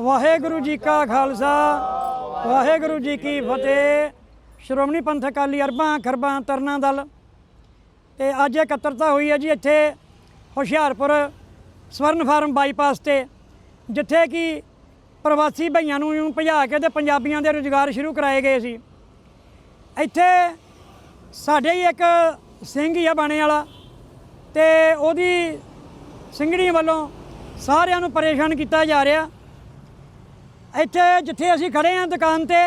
ਵਾਹਿਗੁਰੂ ਜੀ ਕਾ ਖਾਲਸਾ, ਵਾਹਿਗੁਰੂ ਜੀ ਕੀ ਫਤਿਹ। ਸ਼੍ਰੋਮਣੀ ਪੰਥਕ ਅਕਾਲੀ ਅਰਬਾਂ ਖਰਬਾਂ ਤਰਨਾ ਦਲ। ਤੇ ਅੱਜ ਇਕੱਤਰਤਾ ਹੋਈ ਹੈ ਜੀ ਇੱਥੇ ਹੁਸ਼ਿਆਰਪੁਰ ਸਵਰਨ ਫਾਰਮ ਬਾਈਪਾਸ ਤੇ, ਜਿੱਥੇ ਕਿ ਪ੍ਰਵਾਸੀ ਭਈਆਂ ਨੂੰ ਭਜਾ ਕੇ ਤੇ ਪੰਜਾਬੀਆਂ ਦੇ ਰੁਜ਼ਗਾਰ ਸ਼ੁਰੂ ਕਰਾਏ ਗਏ ਸੀ। ਇੱਥੇ ਸਾਡੇ ਹੀ ਇੱਕ ਸਿੰਘ ਹੀ ਆ ਬਾਣੇ ਵਾਲਾ, ਤੇ ਉਹਦੀ ਸਿੰਘਣੀ ਵੱਲੋਂ ਸਾਰਿਆਂ ਨੂੰ ਪਰੇਸ਼ਾਨ ਕੀਤਾ ਜਾ ਰਿਹਾ। ਇੱਥੇ ਜਿੱਥੇ ਅਸੀਂ ਖੜੇ ਹਾਂ ਦੁਕਾਨ ਤੇ,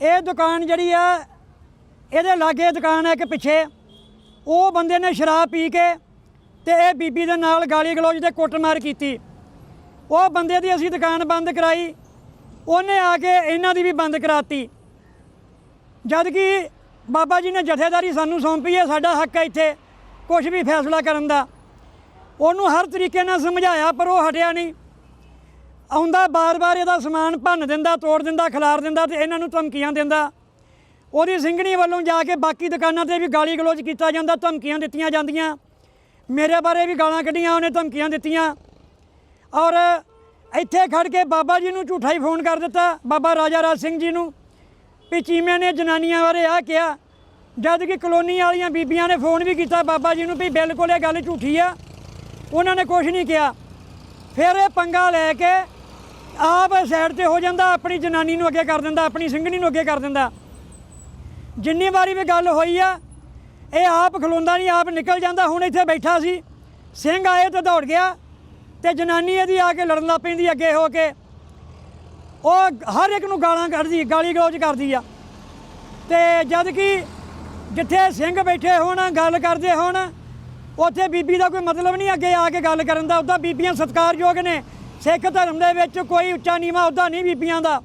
ਇਹ ਦੁਕਾਨ ਜਿਹੜੀ ਆ, ਇਹਦੇ ਲਾਗੇ ਦੁਕਾਨ ਹੈ ਕਿ ਪਿੱਛੇ। ਉਹ ਬੰਦੇ ਨੇ ਸ਼ਰਾਬ ਪੀ ਕੇ ਤੇ ਇਹ ਬੀਬੀ ਦੇ ਨਾਲ ਗਾਲੀ ਗਲੋਚ ਤੇ ਕੁੱਟਮਾਰ ਕੀਤੀ। ਉਹ ਬੰਦੇ ਦੀ ਅਸੀਂ ਦੁਕਾਨ ਬੰਦ ਕਰਾਈ। ਉਹਨੇ ਆ ਕੇ ਇਹਨਾਂ ਦੀ ਵੀ ਬੰਦ ਕਰਾਤੀ। ਜਦ ਕਿ ਬਾਬਾ ਜੀ ਨੇ ਜਥੇਦਾਰੀ ਸਾਨੂੰ ਸੌਂਪੀ ਹੈ, ਸਾਡਾ ਹੱਕ ਹੈ ਇੱਥੇ ਕੁਝ ਵੀ ਫੈਸਲਾ ਕਰਨ ਦਾ। ਉਹਨੂੰ ਹਰ ਤਰੀਕੇ ਨਾਲ ਸਮਝਾਇਆ, ਪਰ ਉਹ ਹਟਿਆ ਨਹੀਂ। ਆਉਂਦਾ ਬਾਰ-ਬਾਰ ਇਹਦਾ ਸਮਾਨ ਭੰਨ ਦਿੰਦਾ, ਤੋੜ ਦਿੰਦਾ, ਖਿਲਾਰ ਦਿੰਦਾ ਤੇ ਇਹਨਾਂ ਨੂੰ ਧਮਕੀਆਂ ਦਿੰਦਾ। ਉਹਦੀ ਸਿੰਘਣੀ ਵੱਲੋਂ ਜਾ ਕੇ ਬਾਕੀ ਦੁਕਾਨਾਂ ਤੇ ਵੀ ਗਾਲੀ ਗਲੋਚ ਕੀਤਾ ਜਾਂਦਾ, ਧਮਕੀਆਂ ਦਿੱਤੀਆਂ ਜਾਂਦੀਆਂ। ਮੇਰੇ ਬਾਰੇ ਵੀ ਗਾਲਾਂ ਕੱਢੀਆਂ, ਉਹਨੇ ਧਮਕੀਆਂ ਦਿੱਤੀਆਂ। ਔਰ ਇੱਥੇ ਖੜ ਕੇ ਬਾਬਾ ਜੀ ਨੂੰ ਝੂਠਾ ਹੀ ਫੋਨ ਕਰ ਦਿੱਤਾ, ਬਾਬਾ ਰਾਜਾ ਰਾਜ ਸਿੰਘ ਜੀ ਨੂੰ। ਵੀ ਚੀਮੇ ਨੇ ਜਨਾਨੀਆਂ ਬਾਰੇ ਆ ਕਿਹਾ, ਜਦ ਕਿ ਕਲੋਨੀ ਵਾਲੀਆਂ ਬੀਬੀਆਂ ਨੇ ਫੋਨ ਵੀ ਕੀਤਾ ਬਾਬਾ ਜੀ ਨੂੰ ਵੀ ਬਿਲਕੁਲ ਇਹ ਗੱਲ ਝੂਠੀ ਆ। ਉਹਨਾਂ ਨੇ ਕੁਝ ਨਹੀਂ ਕਿਹਾ। ਫਿਰ ਇਹ ਪੰਗਾ ਲੈ ਕੇ ਆਪ ਸਾਈਡ ਤੇ ਹੋ ਜਾਂਦਾ, ਆਪਣੀ ਜਨਾਨੀ ਨੂੰ ਅੱਗੇ ਕਰ ਦਿੰਦਾ, ਆਪਣੀ ਸਿੰਘਣੀ ਨੂੰ ਅੱਗੇ ਕਰ ਦਿੰਦਾ। ਜਿੰਨੀ ਵਾਰੀ ਵੀ ਗੱਲ ਹੋਈ ਆ, ਇਹ ਆਪ ਖਲੋਂਦਾ ਨਹੀਂ, ਆਪ ਨਿਕਲ ਜਾਂਦਾ। ਹੁਣ ਇੱਥੇ ਬੈਠਾ ਸੀ, ਸਿੰਘ ਆਏ ਤੇ ਦੌੜ ਗਿਆ ਤੇ ਜਨਾਨੀ ਇਹਦੀ ਆ ਕੇ ਲੜਨ ਲੱਗ ਪੈਂਦੀ ਅੱਗੇ ਹੋ ਕੇ। ਉਹ ਹਰ ਇੱਕ ਨੂੰ ਗਾਲਾਂ ਕੱਢਦੀ, ਗਾਲੀ ਗਲੋਚ ਕਰਦੀ ਆ। ਤੇ ਜਦ ਕਿ ਜਿੱਥੇ ਸਿੰਘ ਬੈਠੇ ਹੋਣ, ਗੱਲ ਕਰਦੇ ਹੋਣ, ਉੱਥੇ ਬੀਬੀ ਦਾ ਕੋਈ ਮਤਲਬ ਨਹੀਂ ਅੱਗੇ ਆ ਕੇ ਗੱਲ ਕਰਨ ਦਾ। ਉਹਦਾ ਬੀਬੀਆਂ ਸਤਿਕਾਰਯੋਗ ਨੇ। ਸਿੱਖ ਧਰਮ ਦੇ ਵਿੱਚ ਕੋਈ ਉੱਚਾ ਨੀਵਾ ਉਹਦਾ ਨਹੀਂ ਬੀਬੀਆਂ ਦਾ।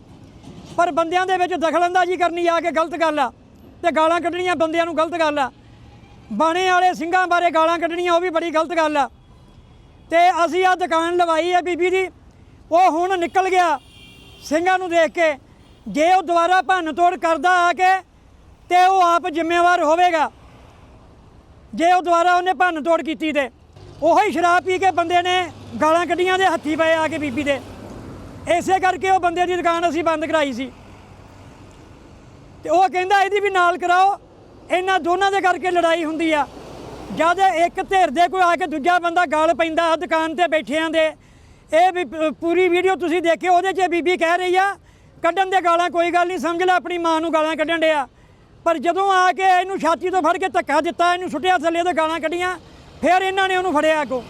ਪਰ ਬੰਦਿਆਂ ਦੇ ਵਿੱਚ ਦਖਲਅੰਦਾਜ਼ੀ ਕਰਨੀ ਆ ਕੇ ਗਲਤ ਗੱਲ ਆ ਤੇ ਗਾਲਾਂ ਕੱਢਣੀਆਂ ਬੰਦਿਆਂ ਨੂੰ ਗਲਤ ਗੱਲ ਆ। ਬਾਣੇ ਵਾਲੇ ਸਿੰਘਾਂ ਬਾਰੇ ਗਾਲਾਂ ਕੱਢਣੀਆਂ ਉਹ ਵੀ ਬੜੀ ਗਲਤ ਗੱਲ ਆ। ਤੇ ਅਸੀਂ ਆ ਦੁਕਾਨ ਲਵਾਈ ਹੈ ਬੀਬੀ ਦੀ, ਉਹ ਹੁਣ ਨਿਕਲ ਗਿਆ ਸਿੰਘਾਂ ਨੂੰ ਦੇਖ ਕੇ। ਜੇ ਉਹ ਦੁਬਾਰਾ ਭੰਨ ਤੋੜ ਕਰਦਾ ਆ ਕੇ ਤੇ ਉਹ ਆਪ ਜ਼ਿੰਮੇਵਾਰ ਹੋਵੇਗਾ। ਜੇ ਉਹ ਦੁਬਾਰਾ ਉਹਨੇ ਭੰਨ ਤੋੜ ਕੀਤੀ ਤੇ ਉਹੀ ਸ਼ਰਾਬ ਪੀ ਕੇ ਬੰਦੇ ਨੇ ਗਾਲਾਂ ਕੱਢੀਆਂ ਦੇ ਹੱਥੀ ਪਏ ਆ ਕੇ ਬੀਬੀ ਦੇ। ਇਸੇ ਕਰਕੇ ਉਹ ਬੰਦੇ ਦੀ ਦੁਕਾਨ ਅਸੀਂ ਬੰਦ ਕਰਾਈ ਸੀ। ਤੇ ਉਹ ਕਹਿੰਦਾ ਇਹਦੀ ਵੀ ਨਾਲ ਕਰਾਓ, ਇਹਨਾਂ ਦੋਨਾਂ ਦੇ ਕਰਕੇ ਲੜਾਈ ਹੁੰਦੀ ਆ। ਜਦ ਇੱਕ ਧਿਰ ਦੇ ਕੋਈ ਆ ਕੇ ਦੂਜਾ ਬੰਦਾ ਗਾਲ ਪੈਂਦਾ ਦੁਕਾਨ ਤੇ ਬੈਠਿਆਂ ਦੇ, ਇਹ ਵੀ ਪੂਰੀ ਵੀਡੀਓ ਤੁਸੀਂ ਦੇਖਿਓ, ਉਹਦੇ 'ਚ ਬੀਬੀ ਕਹਿ ਰਹੀ ਆ, ਕੱਢਣ ਦੇ ਗਾਲਾਂ ਕੋਈ ਗੱਲ ਨਹੀਂ, ਸਮਝ ਲੈ ਆਪਣੀ ਮਾਂ ਨੂੰ ਗਾਲਾਂ ਕੱਢਣ ਡਿਆ। ਪਰ ਜਦੋਂ ਆ ਕੇ ਇਹਨੂੰ ਛਾਤੀ ਤੋਂ ਫੜ ਕੇ ਧੱਕਾ ਦਿੱਤਾ, ਇਹਨੂੰ ਸੁੱਟਿਆ ਥੱਲੇ ਤੇ ਗਾਲਾਂ ਕੱਢੀਆਂ, ਫਿਰ ਇਹਨਾਂ ਨੇ ਉਹਨੂੰ ਫੜਿਆ ਅੱਗੋਂ।